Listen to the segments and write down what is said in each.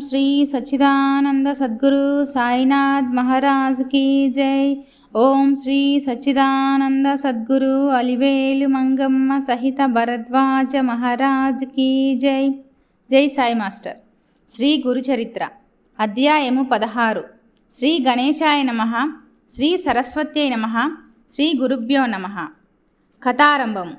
శ్రీ సచ్చిదానంద సద్గురు సాయినాథ్ మహారాజ్ కీ జై. ఓం శ్రీ సచ్చిదానంద సద్గురు అలివేలు మంగమ్మ సహిత భరద్వాజ మహారాజ్ కీ జై. జై సాయి మాస్టర్. శ్రీ గురుచరిత్ర. అధ్యాయము పదహారు. శ్రీ గణేశాయ నమ. శ్రీ సరస్వత్యై నమ. శ్రీ గురుభ్యో నమ. కథారంభము.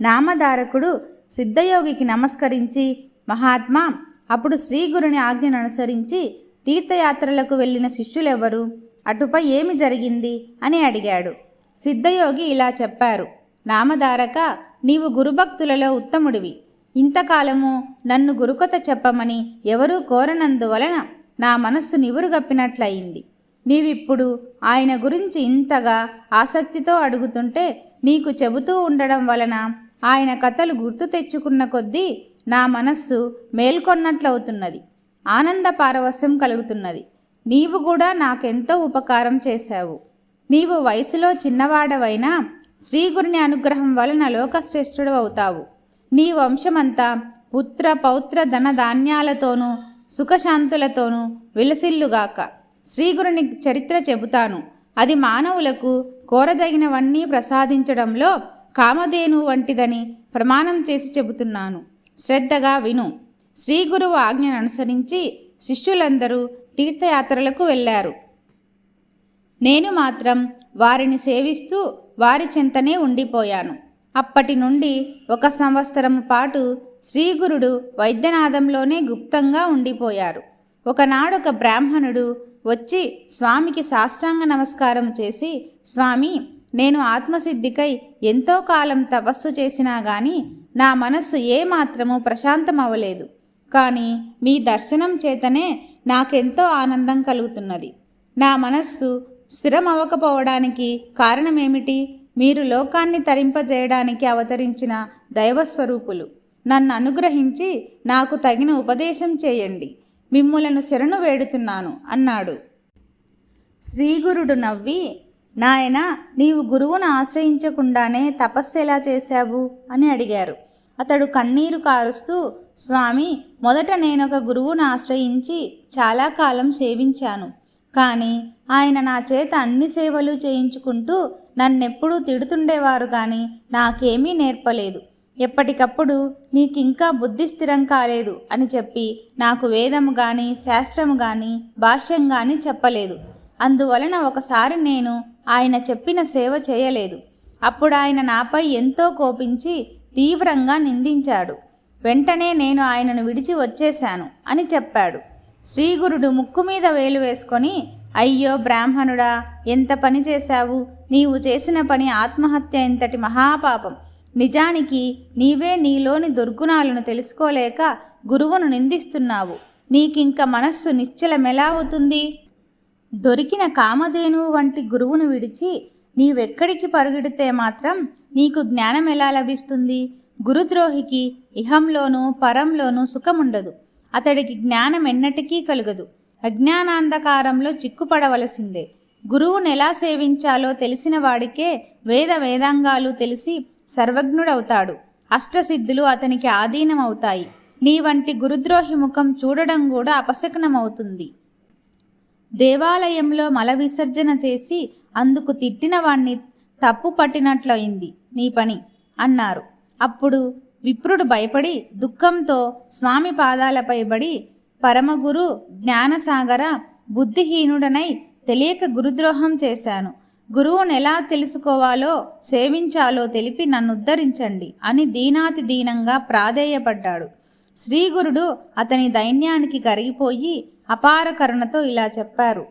నామధారకుడు సిద్ధయోగికి నమస్కరించి మహాత్మా అప్పుడు శ్రీగురుని ఆజ్ఞను అనుసరించి తీర్థయాత్రలకు వెళ్ళిన శిష్యులెవరు? అటుపై ఏమి జరిగింది? అని అడిగాడు. సిద్ధయోగి ఇలా చెప్పారు. నామధారక నీవు గురుభక్తులలో ఉత్తముడివి. ఇంతకాలము నన్ను గురుకథ చెప్పమని ఎవరూ కోరనందువలన నా మనస్సు నివురుగప్పినట్లయింది. నీవిప్పుడు ఆయన గురించి ఇంతగా ఆసక్తితో అడుగుతుంటే నీకు చెబుతూ ఉండడం వలన ఆయన కథలు గుర్తు తెచ్చుకున్న కొద్దీ నా మనస్సు మేల్కొన్నట్లవుతున్నది. ఆనంద పారవస్యం కలుగుతున్నది. నీవు కూడా నాకెంతో ఉపకారం చేశావు. నీవు వయసులో చిన్నవాడవైనా శ్రీగురుని అనుగ్రహం వలన లోకశ్రేష్ఠుడు అవుతావు. నీ వంశమంతా పుత్ర పౌత్ర ధన ధాన్యాలతోనూ సుఖశాంతులతోనూ విలసిల్లుగాక. శ్రీగురుని చరిత్ర చెబుతాను. అది మానవులకు కోరదగినవన్నీ ప్రసాదించడంలో కామధేను వంటిదని ప్రమాణం చేసి చెబుతున్నాను. శ్రద్ధగా విను. శ్రీ గురువు ఆజ్ఞను అనుసరించి శిష్యులందరూ తీర్థయాత్రలకు వెళ్ళారు. నేను మాత్రం వారిని సేవిస్తూ వారి చెంతనే ఉండిపోయాను. అప్పటి నుండి ఒక సంవత్సరం పాటు శ్రీగురుడు వైద్యనాథంలోనే గుప్తంగా ఉండిపోయారు. ఒకనాడొక బ్రాహ్మణుడు వచ్చి స్వామికి సాష్టాంగ నమస్కారం చేసి స్వామి నేను ఆత్మసిద్ధికై ఎంతో కాలం తపస్సు చేసినా గాని నా మనస్సు ఏమాత్రము ప్రశాంతమవ్వలేదు. కానీ మీ దర్శనం చేతనే నాకెంతో ఆనందం కలుగుతున్నది. నా మనస్సు స్థిరమవ్వకపోవడానికి కారణమేమిటి? మీరు లోకాన్ని తరింపజేయడానికి అవతరించిన దైవస్వరూపులు. నన్ను అనుగ్రహించి నాకు తగిన ఉపదేశం చేయండి. మిమ్ములను శరణు వేడుతున్నాను అన్నాడు. శ్రీగురుడు నవ్వి నాయన నీవు గురువును ఆశ్రయించకుండానే తపస్సు ఎలా చేశావు? అని అడిగారు. అతడు కన్నీరు కారుస్తూ స్వామి మొదట నేనొక గురువును ఆశ్రయించి చాలా కాలం సేవించాను. కానీ ఆయన నా చేత అన్ని సేవలు చేయించుకుంటూ నన్నెప్పుడూ తిడుతుండేవారు కానీ నాకేమీ నేర్పలేదు. ఎప్పటికప్పుడు నీకింకా బుద్ధి స్థిరం కాలేదు అని చెప్పి నాకు వేదము కానీ శాస్త్రము కానీ భాష్యం కానీ చెప్పలేదు. అందువలన ఒకసారి నేను ఆయన చెప్పిన సేవ చేయలేదు. అప్పుడు ఆయన నాపై ఎంతో కోపించి తీవ్రంగా నిందించాడు. వెంటనే నేను ఆయనను విడిచి వచ్చేశాను అని చెప్పాడు. శ్రీగురుడు ముక్కు మీద వేలు వేసుకొని అయ్యో బ్రాహ్మణుడా ఎంత పని చేశావు? నీవు చేసిన పని ఆత్మహత్య ఇంతటి మహాపాపం. నిజానికి నీవే నీలోని దుర్గుణాలను తెలుసుకోలేక గురువును నిందిస్తున్నావు. నీకింక మనస్సు నిశ్చలమెలా అవుతుంది? దొరికిన కామధేనువు వంటి గురువును విడిచి నీవెక్కడికి పరుగెడితే మాత్రం నీకు జ్ఞానం ఎలా లభిస్తుంది? గురుద్రోహికి ఇహంలోనూ పరంలోనూ సుఖముండదు. అతడికి జ్ఞానం ఎన్నటికీ కలుగదు. అజ్ఞానాంధకారంలో చిక్కుపడవలసిందే. గురువును ఎలా సేవించాలో తెలిసిన వాడికే వేద వేదాంగాలు తెలిసి సర్వజ్ఞుడవుతాడు. అష్టసిద్ధులు అతనికి ఆధీనమవుతాయి. నీ వంటి గురుద్రోహి ముఖం చూడడం కూడా అపశకనమవుతుంది. దేవాలయంలో మల విసర్జన చేసి అందుకు తిట్టిన వాణ్ణి తప్పు పట్టినట్లయింది. నీ పని అన్నారు. అప్పుడు విప్రుడు భయపడి దుఃఖంతో స్వామి పాదాలపై బడి పరమగురు జ్ఞానసాగర బుద్ధిహీనుడనై తెలియక గురుద్రోహం చేశాను. గురువును ఎలా తెలుసుకోవాలో సేవించాలో తెలిపి నన్ను ఉద్ధరించండి అని దీనాతి దీనంగా ప్రాధేయపడ్డాడు. శ్రీగురుడు అతని దైన్యానికి కరిగిపోయి అపార కరుణతో ఇలా చెప్పారు.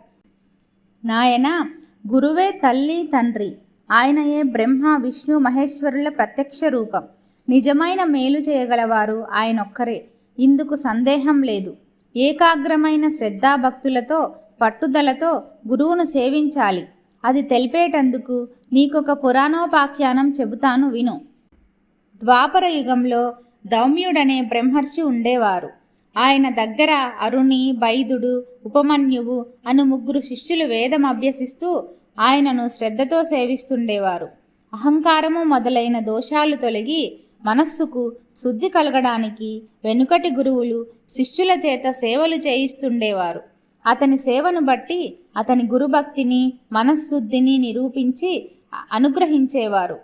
నాయన గురువే తల్లి తండ్రి. ఆయనయే బ్రహ్మ విష్ణు మహేశ్వరుల ప్రత్యక్ష రూపం. నిజమైన మేలు చేయగలవారు ఆయనొక్కరే. ఇందుకు సందేహం లేదు. ఏకాగ్రమైన శ్రద్ధాభక్తులతో పట్టుదలతో గురువును సేవించాలి. అది తెలిపేటందుకు నీకొక పురాణోపాఖ్యానం చెబుతాను విను. ద్వాపర యుగంలో దౌమ్యుడనే బ్రహ్మర్షి ఉండేవారు. ఆయన దగ్గర అరుణి బైదుడు ఉపమన్యువు అను ముగ్గురు శిష్యులు వేదం అభ్యసిస్తూ ఆయనను శ్రద్ధతో సేవిస్తుండేవారు. అహంకారము మొదలైన దోషాలు తొలగి మనస్సుకు శుద్ధి కలగడానికి వెనుకటి గురువులు శిష్యుల చేత సేవలు చేయిస్తుండేవారు. అతని సేవను బట్టి అతని గురుభక్తిని మనశ్శుద్ధిని నిరూపించి అనుగ్రహించేవారు.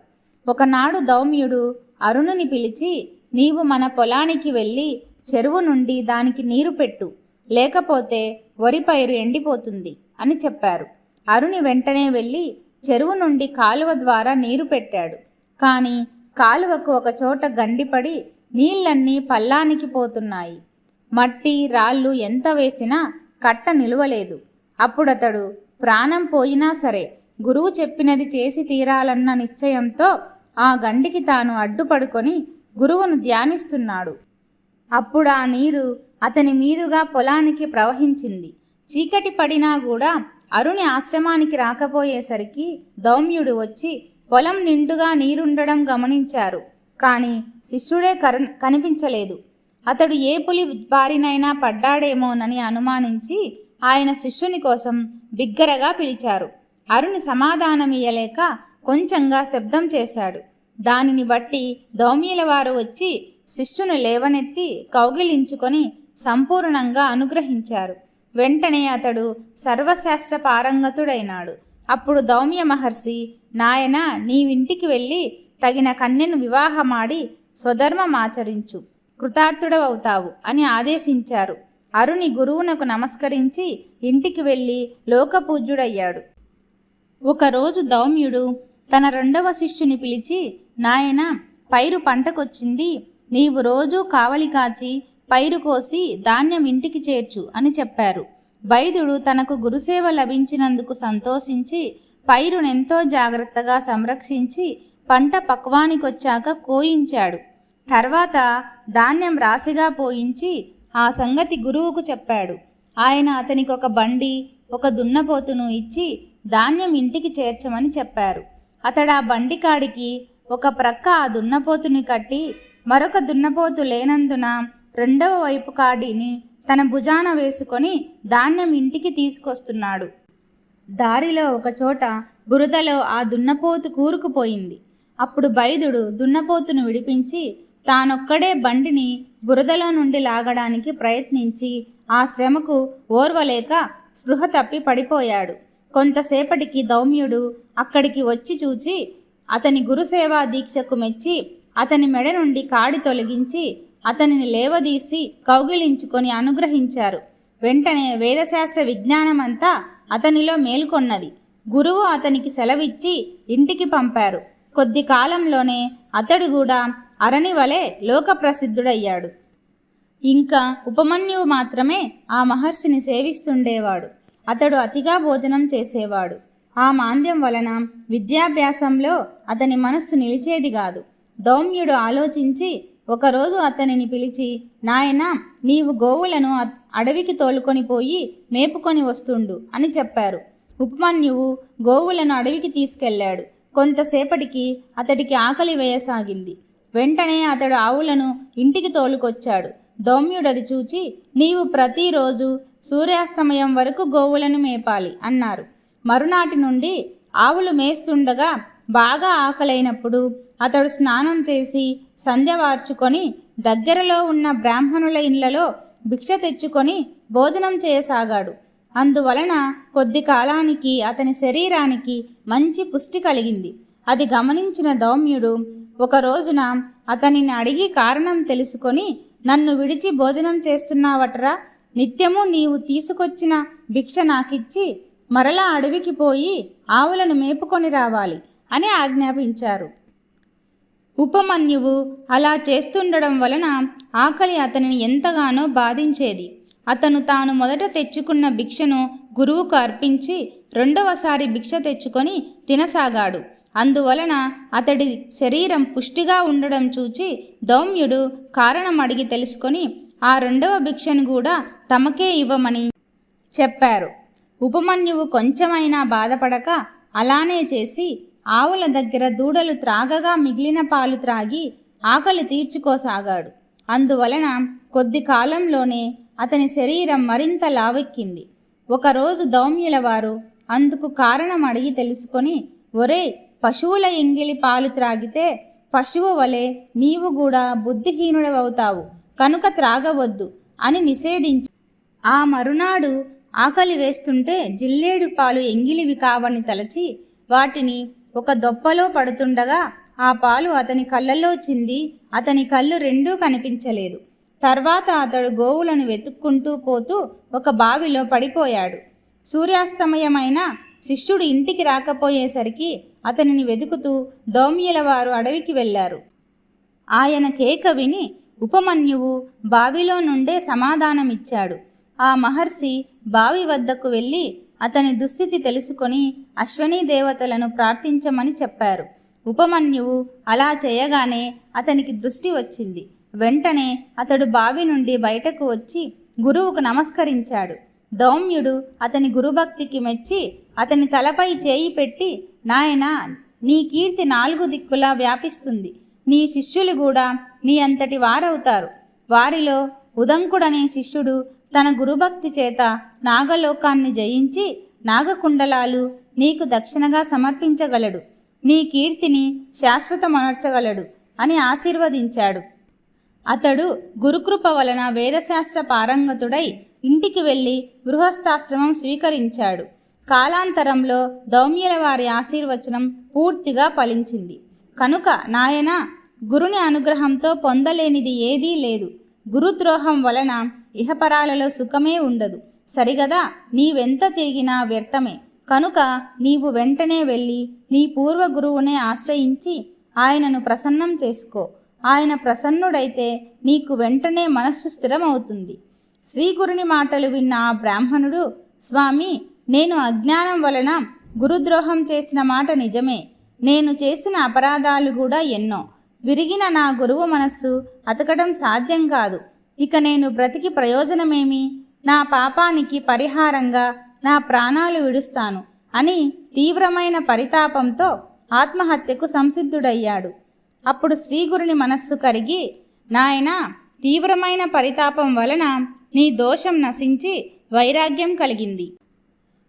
ఒకనాడు దౌమ్యుడు అరుణుని పిలిచి నీవు మన పొలానికి వెళ్ళి చెరువు నుండి దానికి నీరు పెట్టు. లేకపోతే వరి పైరు ఎండిపోతుంది అని చెప్పారు. అరుణి వెంటనే వెళ్ళి చెరువు నుండి కాలువ ద్వారా నీరు పెట్టాడు. కానీ కాలువకు ఒక చోట గండిపడి నీళ్ళన్నీ పల్లానికి పోతున్నాయి. మట్టి రాళ్ళు ఎంత వేసినా కట్ట నిలువలేదు. అప్పుడతడు ప్రాణం పోయినా సరే గురువు చెప్పినది చేసి తీరాలన్న నిశ్చయంతో ఆ గండికి తాను అడ్డుపడుకొని గురువును ధ్యానిస్తున్నాడు. అప్పుడు ఆ నీరు అతని మీదుగా పొలానికి ప్రవహించింది. చీకటి పడినా కూడా అరుణి ఆశ్రమానికి రాకపోయేసరికి దౌమ్యుడు వచ్చి పొలం నిండుగా నీరుండడం గమనించారు. కానీ శిష్యుడే కరు కనిపించలేదు. అతడు ఏ పులి బారినైనా పడ్డాడేమోనని అనుమానించి ఆయన శిష్యుని కోసం బిగ్గరగా పిలిచారు. అరుణి సమాధానమియ్యలేక కొంచెంగా శబ్దం చేశాడు. దానిని బట్టి దౌమ్యుల వారు వచ్చి శిష్యును లేవనెత్తి కౌగిలించుకొని సంపూర్ణంగా అనుగ్రహించారు. వెంటనే అతడు సర్వశాస్త్ర పారంగతుడైనాడు. అప్పుడు దౌమ్య మహర్షి నాయన నీవింటికి వెళ్ళి తగిన కన్యను వివాహమాడి స్వధర్మమాచరించు. కృతార్థుడవవుతావు అని ఆదేశించారు. అరుణి గురువునకు నమస్కరించి ఇంటికి వెళ్ళి లోకపూజ్యుడయ్యాడు. ఒకరోజు దౌమ్యుడు తన రెండవ శిష్యుని పిలిచి నాయన పైరు పంటకొచ్చింది. నీవు రోజూ కావలి కాచి పైరు కోసి ధాన్యం ఇంటికి చేర్చు అని చెప్పారు. వైద్యుడు తనకు గురుసేవ లభించినందుకు సంతోషించి పైరునెంతో జాగ్రత్తగా సంరక్షించి పంట పక్వానికొచ్చాక కోయించాడు. తర్వాత ధాన్యం రాశిగా పోయించి ఆ సంగతి గురువుకు చెప్పాడు. ఆయన అతనికి ఒక బండి ఒక దున్నపోతును ఇచ్చి ధాన్యం ఇంటికి చేర్చమని చెప్పారు. అతడు ఆ బండి కాడికి ఒక ప్రక్క ఆ దున్నపోతుని కట్టి మరొక దున్నపోతు లేనందున రెండవ వైపు కాడిని తన భుజాన వేసుకొని ధాన్యం ఇంటికి తీసుకొస్తున్నాడు. దారిలో ఒకచోట బురదలో ఆ దున్నపోతు కూరుకుపోయింది. అప్పుడు బైదుడు దున్నపోతును విడిపించి తానొక్కడే బండిని బురదలో నుండి లాగడానికి ప్రయత్నించి ఆ శ్రమకు ఓర్వలేక స్పృహ తప్పి పడిపోయాడు. కొంతసేపటికి దౌమ్యుడు అక్కడికి వచ్చి చూచి అతని గురుసేవా దీక్షకు మెచ్చి అతని మెడ నుండి కాడి తొలగించి అతనిని లేవదీసి కౌగిలించుకొని అనుగ్రహించారు. వెంటనే వేదశాస్త్ర విజ్ఞానమంతా అతనిలో మేల్కొన్నది. గురువు అతనికి సెలవిచ్చి ఇంటికి పంపారు. కొద్ది కాలంలోనే అతడు కూడా అరణి వలె లోకప్రసిద్ధుడయ్యాడు. ఇంకా ఉపమన్యువు మాత్రమే ఆ మహర్షిని సేవిస్తుండేవాడు. అతడు అతిగా భోజనం చేసేవాడు. ఆ మాంద్యం వలన విద్యాభ్యాసంలో అతని మనస్సు నిలిచేది కాదు. దౌమ్యుడు ఆలోచించి ఒకరోజు అతనిని పిలిచి నాయన నీవు గోవులను అడవికి తోలుకొని పోయి మేపుకొని వస్తుండు అని చెప్పారు. ఉపమన్యువు గోవులను అడవికి తీసుకెళ్ళాడు. కొంతసేపటికి అతడికి ఆకలి వేయసాగింది. వెంటనే అతడు ఆవులను ఇంటికి తోలుకొచ్చాడు. దౌమ్యుడది చూచి నీవు ప్రతిరోజు సూర్యాస్తమయం వరకు గోవులను మేపాలి అన్నారు. మరునాటి నుండి ఆవులు మేస్తుండగా బాగా ఆకలైనప్పుడు అతడు స్నానం చేసి సంధ్య వార్చుకొని దగ్గరలో ఉన్న బ్రాహ్మణుల ఇండ్లలో భిక్ష తెచ్చుకొని భోజనం చేయసాగాడు. అందువలన కొద్ది కాలానికి అతని శరీరానికి మంచి పుష్టి కలిగింది. అది గమనించిన దౌమ్యుడు ఒక రోజున అతనిని అడిగి కారణం తెలుసుకొని నన్ను విడిచి భోజనం చేస్తున్నావట్రా? నిత్యము నీవు తీసుకొచ్చిన భిక్ష నాకిచ్చి మరలా అడవికి పోయి ఆవులను మేపుకొని రావాలి. అని ఆజ్ఞాపించారు. ఉపమన్యువు అలా చేస్తుండడం వలన ఆకలి అతనిని ఎంతగానో బాధించేది. అతను తాను మొదట తెచ్చుకున్న భిక్షను గురువుకు అర్పించి రెండవసారి భిక్ష తెచ్చుకొని తినసాగాడు. అందువలన అతడి శరీరం పుష్టిగా ఉండడం చూచి దౌమ్యుడు కారణం అడిగి తెలుసుకొని ఆ రెండవ భిక్షను కూడా తమకే ఇవ్వమని చెప్పారు. ఉపమన్యువు కొంచెమైనా బాధపడక అలానే చేసి ఆవుల దగ్గర దూడలు త్రాగగా మిగిలిన పాలు త్రాగి ఆకలి తీర్చుకోసాగాడు. అందువలన కొద్ది కాలంలోనే అతని శరీరం మరింత లావెక్కింది. ఒకరోజు దౌమ్యుల వారు అందుకు కారణం అడిగి తెలుసుకొని ఒరే పశువుల ఎంగిలి పాలు త్రాగితే పశువు వలె నీవు కూడా బుద్ధిహీనుడవవుతావు. కనుక త్రాగవద్దు అని నిషేధించి ఆ మరునాడు ఆకలి వేస్తుంటే జిల్లేడు పాలు ఎంగిలివి కావని తలచి వాటిని ఒక దొప్పలో పడుతుండగా ఆ పాలు అతని కళ్ళల్లో చింది అతని కళ్ళు రెండూ కనిపించలేదు. తర్వాత అతడు గోవులను వెతుక్కుంటూ పోతూ ఒక బావిలో పడిపోయాడు. సూర్యాస్తమయమైన శిష్యుడు ఇంటికి రాకపోయేసరికి అతనిని వెతుకుతూ దౌమ్యుల వారు అడవికి వెళ్ళారు. ఆయన కేక విని ఉపమన్యువు బావిలో నుండే సమాధానమిచ్చాడు. ఆ మహర్షి బావి వద్దకు వెళ్ళి అతని దుస్థితి తెలుసుకొని అశ్వనీ దేవతలను ప్రార్థించమని చెప్పారు. ఉపమన్యువు అలా చేయగానే అతనికి దృష్టి వచ్చింది. వెంటనే అతడు బావి నుండి బయటకు వచ్చి గురువుకు నమస్కరించాడు. దౌమ్యుడు అతని గురుభక్తికి మెచ్చి అతని తలపై చేయి పెట్టి నాయనా నీ కీర్తి నాలుగు దిక్కులా వ్యాపిస్తుంది. నీ శిష్యులు కూడా నీ అంతటి వారవుతారు. వారిలో ఉదంకుడనే శిష్యుడు తన గురుభక్తి చేత నాగలోకాన్ని జయించి నాగకుండలాలు నీకు దక్షిణగా సమర్పించగలడు. నీ కీర్తిని శాశ్వతమనర్చగలడు అని ఆశీర్వదించాడు. అతడు గురుకృప వలన వేదశాస్త్ర పారంగతుడై ఇంటికి వెళ్ళి గృహస్థాశ్రమం స్వీకరించాడు. కాలాంతరంలో దౌమ్యుల వారి ఆశీర్వచనం పూర్తిగా ఫలించింది. కనుక నాయన గురుని అనుగ్రహంతో పొందలేనిది ఏదీ లేదు. గురుద్రోహం వలన ఇహపరాలలో సుఖమే ఉండదు. సరిగదా? నీవెంత తిరిగినా వ్యర్థమే. కనుక నీవు వెంటనే వెళ్ళి నీ పూర్వ గురువునే ఆశ్రయించి ఆయనను ప్రసన్నం చేసుకో. ఆయన ప్రసన్నుడైతే నీకు వెంటనే మనస్సు స్థిరమవుతుంది. శ్రీగురుని మాటలు విన్న ఆ బ్రాహ్మణుడు స్వామి నేను అజ్ఞానం వలన గురుద్రోహం చేసిన మాట నిజమే. నేను చేసిన అపరాధాలు కూడా ఎన్నో. విరిగిన నా గురువు మనస్సు అతకడం సాధ్యం కాదు. ఇక నేను బ్రతికి ప్రయోజనమేమి? నా పాపానికి పరిహారంగా నా ప్రాణాలు విడుస్తాను అని తీవ్రమైన పరితాపంతో ఆత్మహత్యకు సంసిద్ధుడయ్యాడు. అప్పుడు శ్రీగురుని మనస్సు కరిగి నాయన తీవ్రమైన పరితాపం వలన నీ దోషం నశించి వైరాగ్యం కలిగింది.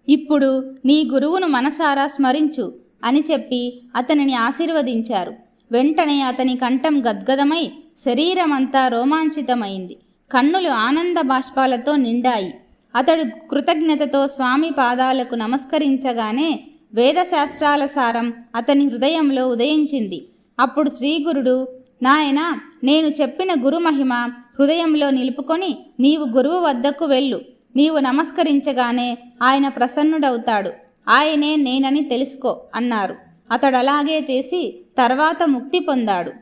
ఇప్పుడు నీ గురువును మనసారా స్మరించు అని చెప్పి అతనిని ఆశీర్వదించారు. వెంటనే అతని కంఠం గద్గదమై శరీరమంతా రోమాంచితమైంది. కన్నులు ఆనంద బాష్పాలతో నిండాయి. అతడు కృతజ్ఞతతో స్వామి పాదాలకు నమస్కరించగానే వేదశాస్త్రాల సారం అతని హృదయంలో ఉదయించింది. అప్పుడు శ్రీగురుడు నాయన నేను చెప్పిన గురుమహిమ హృదయంలో నిలుపుకొని నీవు గురువు వద్దకు వెళ్ళు. నీవు నమస్కరించగానే ఆయన ప్రసన్నుడవుతాడు. ఆయనే నేనని తెలుసుకో అన్నారు. అతడు అలాగే చేసి తర్వాత ముక్తి పొందాడు.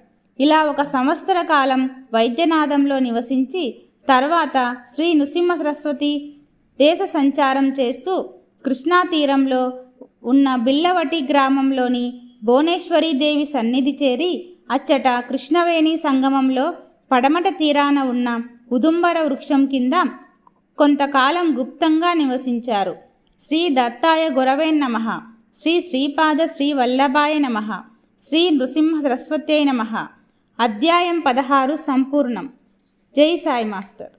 ఇలా ఒక సంవత్సర కాలం వైద్యనాథంలో నివసించి తర్వాత శ్రీ నృసింహ సరస్వతి దేశ సంచారం చేస్తూ కృష్ణా తీరంలో ఉన్న బిల్లవటి గ్రామంలోని భువనేశ్వరీదేవి సన్నిధి చేరి అచ్చట కృష్ణవేణి సంగమంలో పడమట తీరాన ఉన్న ఉదుంబర వృక్షం కింద కొంతకాలం గుప్తంగా నివసించారు. శ్రీ దత్తాయ గురవే నమ. శ్రీ శ్రీపాద శ్రీ వల్లభాయ నమ. శ్రీ నృసింహ సరస్వత్యై నమ. అధ్యాయం పదహారు సంపూర్ణం. జై సాయి మాస్టర్.